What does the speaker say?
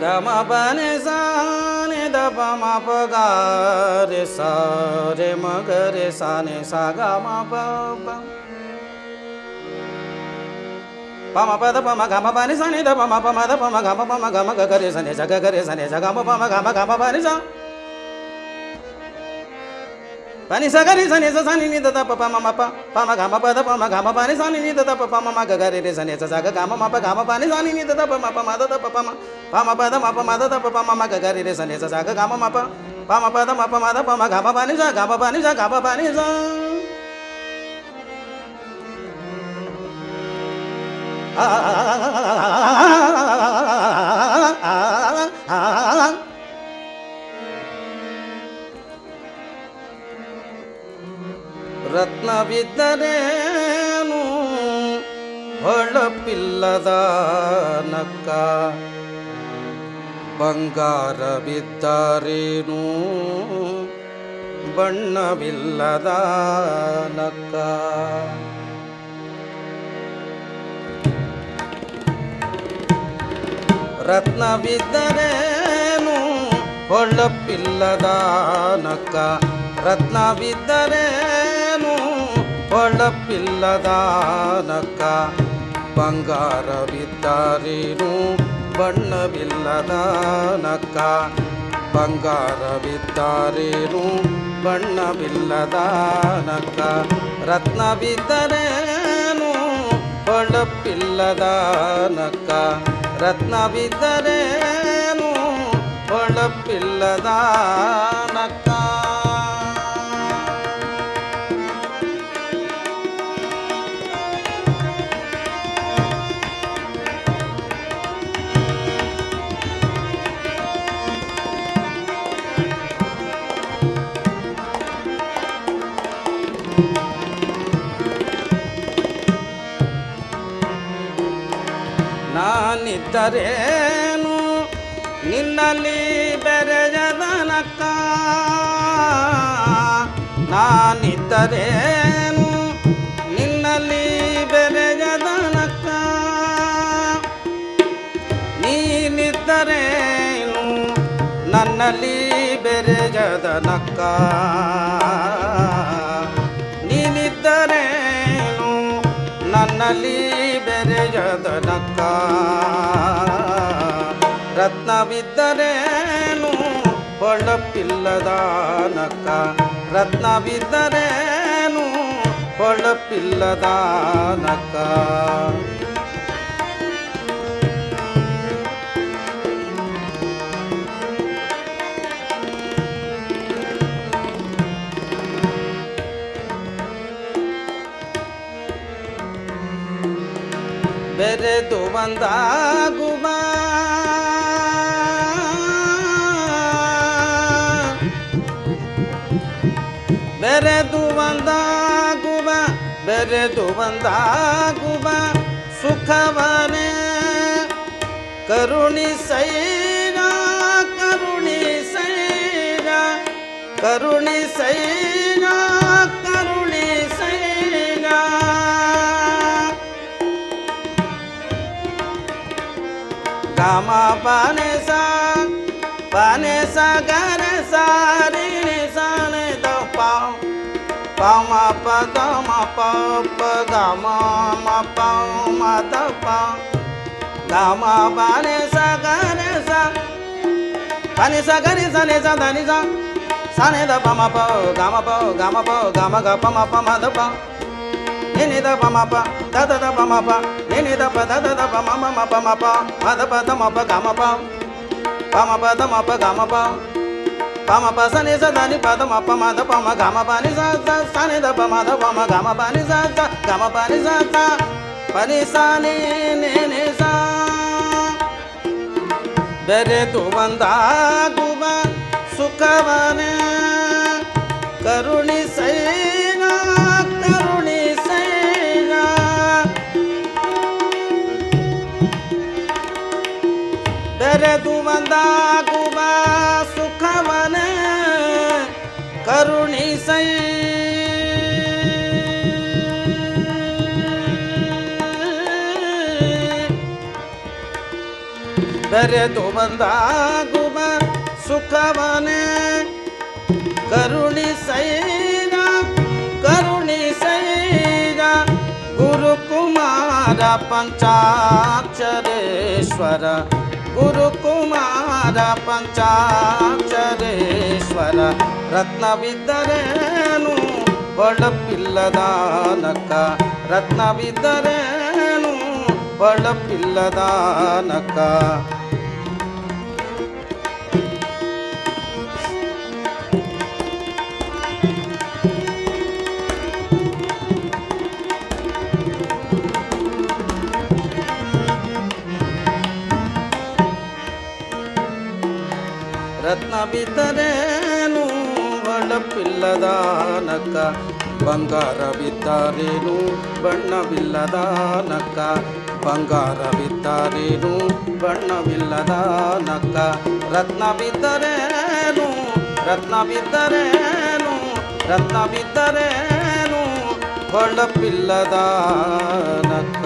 గమ పని సాని దప మప గారి సారి మగరి సాని సగ మప పమ పద పమ గమ పని సని దప మప మద పమ గమ పమ గమ గరి సని జగ గరి సని జగమ పమ గమ గమ పని సా పని సగరి సని సని ని దత పప మమ ప పమ గమ పద పమ గమ పని సని ని దత పప మమ గగరి రి సని సగ గమ మప గమ పని సని ని దత పమ పమ దత పప మమ పమ పద మప మద దత పప మమ గగరి రి సని సగ గమ మప పమ పద మప మద పమ గమ పని స గమ పని స గమ పని స ఆ ರತ್ನವಿದ್ದರೇನು ಹೊಳಪಿಲ್ಲದ ನಕ್ಕ. ಬಂಗಾರವಿದ್ದರೇನು? ಬಣ್ಣವಿಲ್ಲದ ನಕ್ಕ. ರತ್ನವಿದ್ದರೇನು? ಹೊಳಪಿಲ್ಲದ ನಕ್ಕ. ರತ್ನವಿದ್ದರೇನು? ಹೊಳಪಿಲ್ಲದ ನಕ್ಕ ಬಂಗಾರವಿದ್ದರೇನು ಬಣ್ಣವಿಲ್ಲದ ನಕ್ಕ ಬಂಗಾರವಿದ್ದರೇನು ಬಣ್ಣವಿಲ್ಲದ ನಕ್ಕ ರತ್ನವಿದ್ದರೇನು ಹೊಳಪಿಲ್ಲದ ನಕ್ಕ ರತ್ನವಿದ್ದರೇನು ಹೊಳಪಿಲ್ಲದ ನಾನಿದ್ದರೇನು ನಿನ್ನಲ್ಲಿ ಬೆರೆಯದನಕ್ಕ? ನಾನಿದ್ದರೇನು? ನಿನ್ನಲ್ಲಿ ಬೆರೆಯದನಕ್ಕ? ನೀನಿದ್ದರೇನು? ನನ್ನಲ್ಲಿ ಬೆರೆಯದನಕ್ಕ? ನನ್ನಲ್ಲಿ ಬೆರೆಯದನಕ್ಕ ರತ್ನವಿದ್ದರೇನು ಹೊಳಪಿಲ್ಲದ ನಕ್ಕ. ರತ್ನವಿದ್ದರೇನು ಹೊಳಪಿಲ್ಲದ ಬೆರೆದು ಬಂದಾಗುವ ಬೆರೆದು ಬಂದಾಗುವ ಬೆರೆದು ಬಂದಾಗುವ ಕರುಣಿಸೈರ ಕರುಣಿಸೈರ ಕರುಣಿಸೈರ ಕರುಣಿಸೈರ गा मा पाने सा पाने सा, गन सा रे ने पाओ। पाओ मा प द म मा पाओ मा द पाओ। गा पाने सा, गन सा, पाने सा, गन सा, ने सा ध नि सा सा ने द प मा म प ग म प ग म ग प म प म द प। da pa ma pa da da da pa ma pa ni ni da pa da da da pa ma ma ma pa ma pa ma da pa da ma pa ga ma pa pa ma pa da ma pa ga ma pa pa ma pa sa ni sa da ni pa da ma pa ma da pa ma ga ma pa ni sa sa sa ni da pa ma da pa ma ga ma pa ni sa sa ga ma pa ni sa sa pa ni sa ni ni ni sa ಬೆರೆತು ಬಂದಾಗುವ ಸುಖವನೇ ಕರುಣಿಸೈನ ಬೆರೆತು ಬಂದಾಗುವ ಸುಖವನೇ ಕರುಣಿಸೈ ಬೆರೆತು ಬಂದಾಗುವ ಸುಖ ಸುಖವನೇ ಕರುಣಿಸೈರ ಕರುಣಿಸೈರ ಗುರುಕುಮಾರ ಪಂಚಾಕ್ಷರೇಶ್ವರ ಗುರುಕುಮಾರ ಪಂಚಾಕ್ಷರೇಶ್ವರ ರತ್ನವಿದ್ದರೇನು? ಹೊಳಪಿಲ್ಲದ ನಕ್ಕ ರತ್ನವಿದ್ದರೇನು? ಹೊಳಪಿಲ್ಲದ ನಕ್ಕ ಬಿತ್ತರೇನು ಹೊಳಪಿಲ್ಲದ ನಕ್ಕ ಬಂಗಾರವಿದ್ದಾರೇನು ಬಣ್ಣವಿಲ್ಲದ ನಕ್ಕ ಬಂಗಾರವಿದ್ದಾರೇನು ಬಣ್ಣವಿಲ್ಲದ ನಕ್ಕ ರತ್ನವಿದ್ದರೇನು ರತ್ನವಿದ್ದರೇನು ರತ್ನವಿದ್ದರೇನು ಹೊಳಪಿಲ್ಲದ ನಕ್ಕ